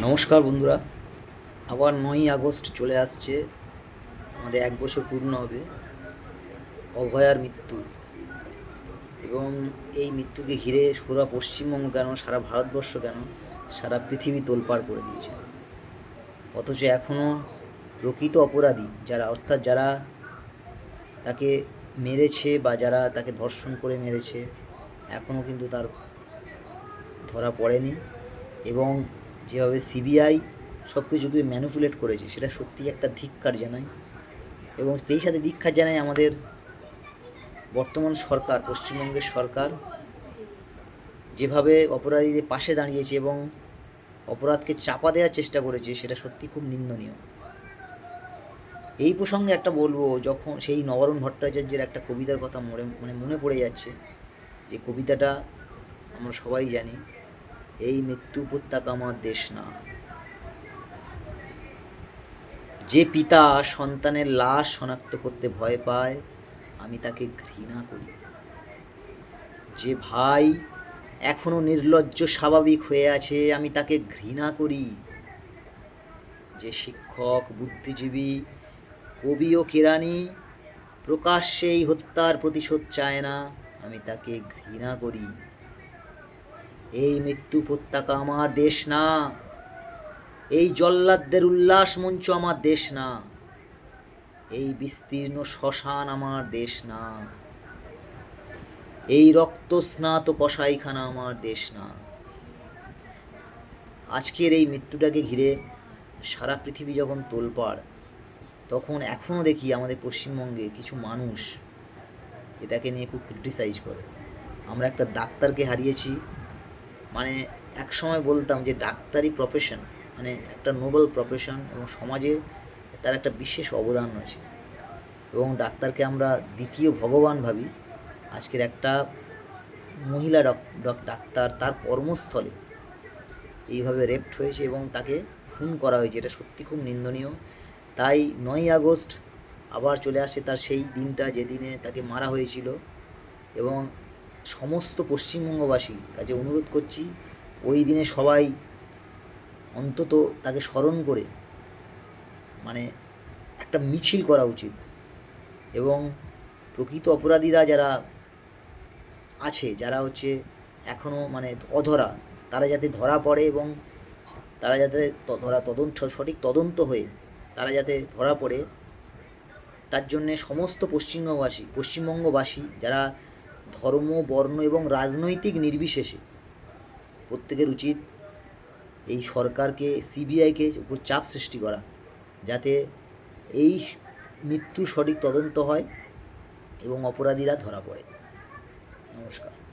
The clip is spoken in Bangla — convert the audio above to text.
নমস্কার বন্ধুরা। আবার নয়ই আগস্ট চলে আসছে। আমাদের এক বছর পূর্ণ হবে অভয়ার মৃত্যু। এবং এই মৃত্যুকে ঘিরে পুরো পশ্চিমবঙ্গ কেন, সারা ভারতবর্ষ কেন, সারা পৃথিবী তোলপাড় করে দিয়েছে। অথচ এখনও প্রকৃত অপরাধী যারা, অর্থাৎ যারা তাকে মেরেছে বা যারা তাকে ধর্ষণ করে মেরেছে এখনও কিন্তু তার ধরা পড়েনি। এবং যেভাবে সিবিআই সব কিছুকে ম্যানুপুলেট করেছে, সেটা সত্যি একটা ধিক্কার জানাই এবং সেই সাথে ধিক্কার জানাই আমাদের বর্তমান সরকার, পশ্চিমবঙ্গের সরকার, যেভাবে অপরাধীদের পাশে দাঁড়িয়েছে এবং অপরাধকে চাপা দেওয়ার চেষ্টা করেছে, সেটা সত্যি খুব নিন্দনীয়। এই প্রসঙ্গে একটা বলব, যখন সেই নবরণ ভট্টাচার্যের একটা কবিতার কথা মনে মানে মনে পড়ে যাচ্ছে, যে কবিতাটা আমরা সবাই জানি। এই মৃত্যু উপত্যকা আমার দেশ না। যে পিতা সন্তানের লাশ শনাক্ত করতে ভয় পায়, আমি তাকে ঘৃণা করি। যে ভাই এখনও নির্লজ্জ, স্বাভাবিক হয়ে আছে, আমি তাকে ঘৃণা করি। যে শিক্ষক, বুদ্ধিজীবী, কবি ও কেরানি প্রকাশ্যে এই হত্যার প্রতিশোধ চায় না, আমি তাকে ঘৃণা করি। এই মৃত্যু উপত্যকা আমার দেশ না। এই জল্লাদদের উল্লাস মঞ্চ আমার দেশ না। এই বিস্তীর্ণ শ্মশান আমার দেশ না। এই রক্তস্নাত কসাইখানা আমার দেশ না। আজকের এই মৃত্যুটাকে ঘিরে সারা পৃথিবী যখন তোলপাড়, তখন এখনও দেখি আমাদের পশ্চিমবঙ্গে কিছু মানুষ এটাকে নিয়ে খুব ক্রিটিসাইজ করে। আমরা একটা ডাক্তারকে হারিয়েছি মানে এক সময় বলতাম যে ডাক্তারি প্রফেশন মানে একটা নোবেল প্রফেশন এবং সমাজে তার একটা বিশেষ অবদান রয়েছে। এবং ডাক্তারকে আমরা দ্বিতীয় ভগবান ভাবি। আজকের একটা মহিলা ডক- ডক- ডাক্তার তার কর্মস্থলে এইভাবে রেপ্ট হয়েছে এবং তাকে খুন করা হয়েছে। এটা সত্যি খুব নিন্দনীয়। তাই নয়ই আগস্ট আবার চলে আসছে তার সেই দিনটা যেদিনে তাকে মারা হয়েছিল। এবং সমস্ত পশ্চিমবঙ্গবাসী কাজে অনুরোধ করছি, ওই দিনে সবাই অন্তত তাকে স্মরণ করে মানে একটা মিছিল করা উচিত। এবং প্রকৃত অপরাধীরা যারা আছে, যারা হচ্ছে এখনও মানে অধরা, তারা যাতে ধরা পড়ে এবং তারা যাতে ধরা তদন্ত, সঠিক তদন্ত হয়ে তারা যাতে ধরা পড়ে, তার জন্যে সমস্ত পশ্চিমবঙ্গবাসী পশ্চিমবঙ্গবাসী যারা ধর্ম, বর্ণ এবং রাজনৈতিক নির্বিশেষে প্রত্যেকের উচিত এই সরকারকে, সিবিআইকে উপর চাপ সৃষ্টি করা, যাতে এই মৃত্যু সঠিক তদন্ত হয় এবং অপরাধীরা ধরা পড়ে। নমস্কার।